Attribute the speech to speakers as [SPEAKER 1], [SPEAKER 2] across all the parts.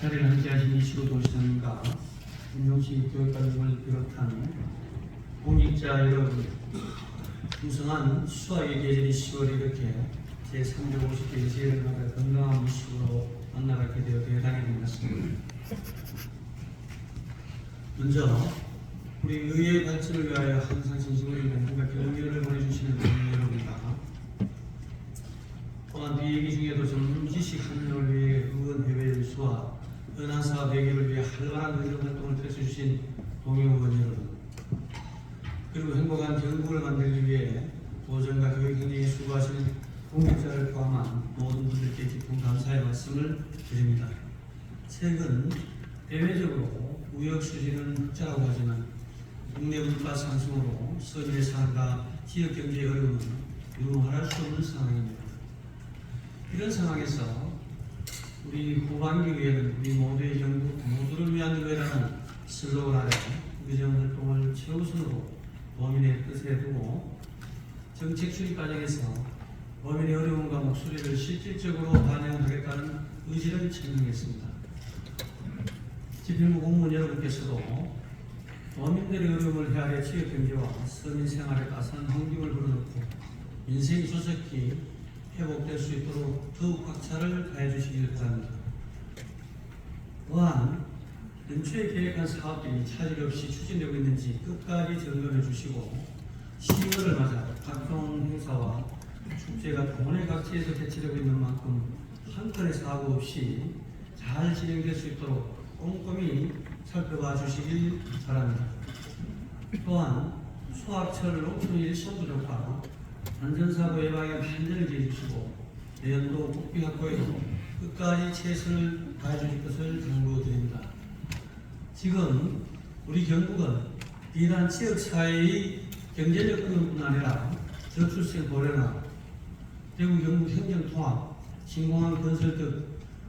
[SPEAKER 1] 자리를 함께하신 이시로 도시장님과 김용식 교육감님을 비롯한 공직자 여러분 풍성한 수학의 계절이 10월에 이렇게 제350개 지혜를 건강한 모습으로 만나뵙게 되어 대단히 반갑습니다. 먼저 우리 의회 발전을 위하여 항상 진심으로 인한과 격려를 보내주시는 국민 여러분과 또한 이 얘기 중에도 전문지식 한명을 위해 일수와 은하사업 대결을 위해 활발한 의정 활동을 펼쳐주신 동의의원 여러분 그리고 행복한 경북을 만들기 위해 도전과 교육 행정에 수고하시는 공직자를 포함한 모든 분들께 깊은 감사의 말씀을 드립니다. 최근 대외적으로 무역 수지는 흑자라고 하지만 국내 물가 상승으로 서민의 삶과 지역 경제의 어려움은 유할할 수 없는 상황입니다. 이런 상황에서 우리 후반기에는 우리 모두의 경북 모두를 위한 의회라는 슬로건 아래 의정 활동을 최우선으로 범인의 뜻에 두고 정책 수립 과정에서 범인의 어려움과 목소리를 실질적으로 반영하겠다는 의지를 천명했습니다. 집행부 공무원 여러분께서도 범인들의 어려움을 헤아려 지역 경제와 서민 생활에 따스한 환경을 불어넣고 민생이 조속히 회복될 수 있도록 더욱 박차를 가해 주시길 바랍니다. 또한 연초에 계획한 사업들이 차질 없이 추진되고 있는지 끝까지 점검해 주시고 10월을 맞아 각종 행사와 축제가 동네 각지에서 개최되고 있는 만큼 한 건의 사고 없이 잘 진행될 수 있도록 꼼꼼히 살펴봐 주시길 바랍니다. 또한 수학철 높은 일선 부족과 안전사고 예방에 만전을 기해주시고 내년도 국비학교에도 끝까지 최선을 다해주실 것을 당부드립니다. 지금 우리 경북은 비단 지역사회의 경제적 어려움뿐 아니라 저출생 고령화, 대구 경북 행정통합, 신공항 건설 등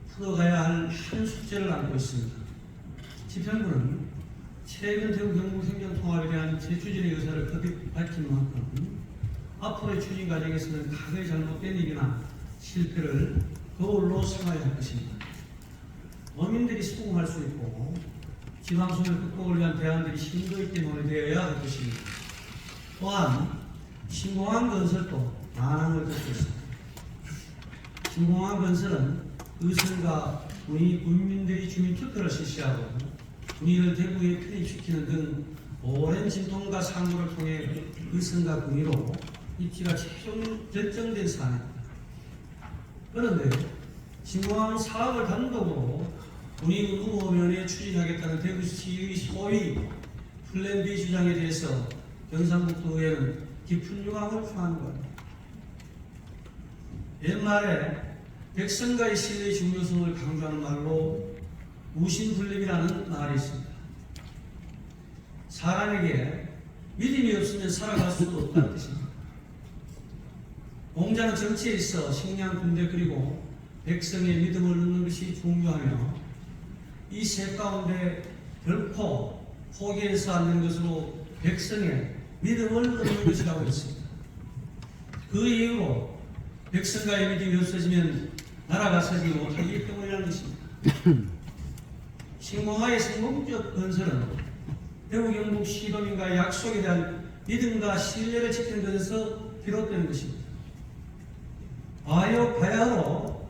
[SPEAKER 1] 풀어가야 할한 숙제를 안고 있습니다. 집행부는 최근 대구 경북 행정통합에 대한 재추진의 의사를 거듭 밝힌 만큼 앞으로의 추진 과정에서는 각의 잘못된 일이나 실패를 거울로 삼아야 할 것입니다. 어민들이 수긍할 수 있고 지방소멸 극복을 위한 대안들이 심도 있게 논의되어야 할 것입니다. 또한 신공항 건설도 난항을 겪고 있습니다. 신공항 건설은 의선과 군이 국민들이 주민 투표를 실시하고 군의를 대구에 편입시키는 등 오랜 진통과 상고를 통해 의선과 군의로 입지가 최종 결정된 사안입니다. 그런데 신공항 사업을 단독으로 군의 의무면에 추진하겠다는 대구시의 소위 플랜 B 주장에 대해서 경상북도의회는 깊은 유감을 표하는 겁니다. 옛말에 백성과의 신의 중요성을 강조하는 말로 무신불립이라는 말이 있습니다. 사람에게 믿음이 없으면 살아갈 수도 뜻입니다. 공자는 정치에 있어 식량 군대 그리고 백성의 믿음을 얻는 것이 중요하며 이 세 가운데 결코 포기해서 안 되는 것으로 백성의 믿음을 얻는 것이라고 했습니다. 그 이유로 백성과의 믿음이 없어지면 나라가 서지 못하기 때문이라는 것입니다. 신공화의 성공적 건설은 대구 경북 시도민과의 약속에 대한 믿음과 신뢰를 지키는 것에서 비롯되는 것입니다. 바요 바야흐로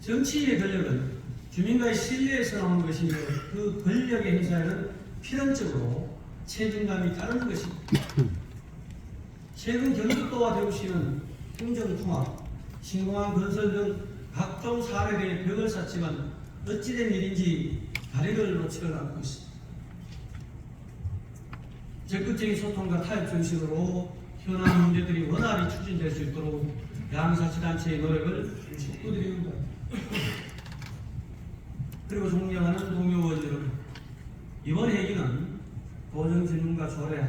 [SPEAKER 1] 정치의 권력은 주민과의 신뢰에서 나오는 것이며 그 권력의 행사에는 필연적으로 책임감이 따르는 것입니다. 최근 경북도와 대구시는 행정통합, 신공항 건설 등 각종 사례에 벽을 쌓지만 어찌된 일인지 다리를 놓지를 않고 있습니다. 적극적인 소통과 타협 정신으로 현안 문제들이 원활히 추진될 수 있도록 양사치단체의 노력을 축구드립니다. 그리고 존경하는 동료원 여러분, 이번 회기는 도정진문과 조례,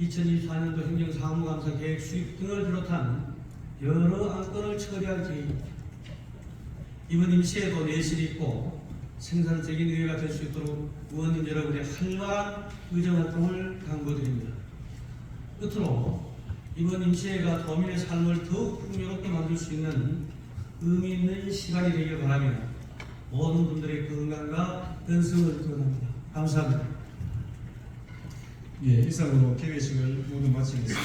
[SPEAKER 1] 2024년도 행정사무감사 계획 수립 등을 비롯한 여러 안건을 처리할 계획입니다. 이번 임시에도 내실이 있고 생산적인 의회가 될 수 있도록 의원님 여러분의 활발한 의정활동을 당부드립니다. 끝으로 이번 임시회가 도민의 삶을 더욱 풍요롭게 만들 수 있는 의미 있는 시간이 되길 바라며 모든 분들의 건강과 건승을 기원합니다. 감사합니다.
[SPEAKER 2] 예, 이상으로 개회식을 모두 마치겠습니다.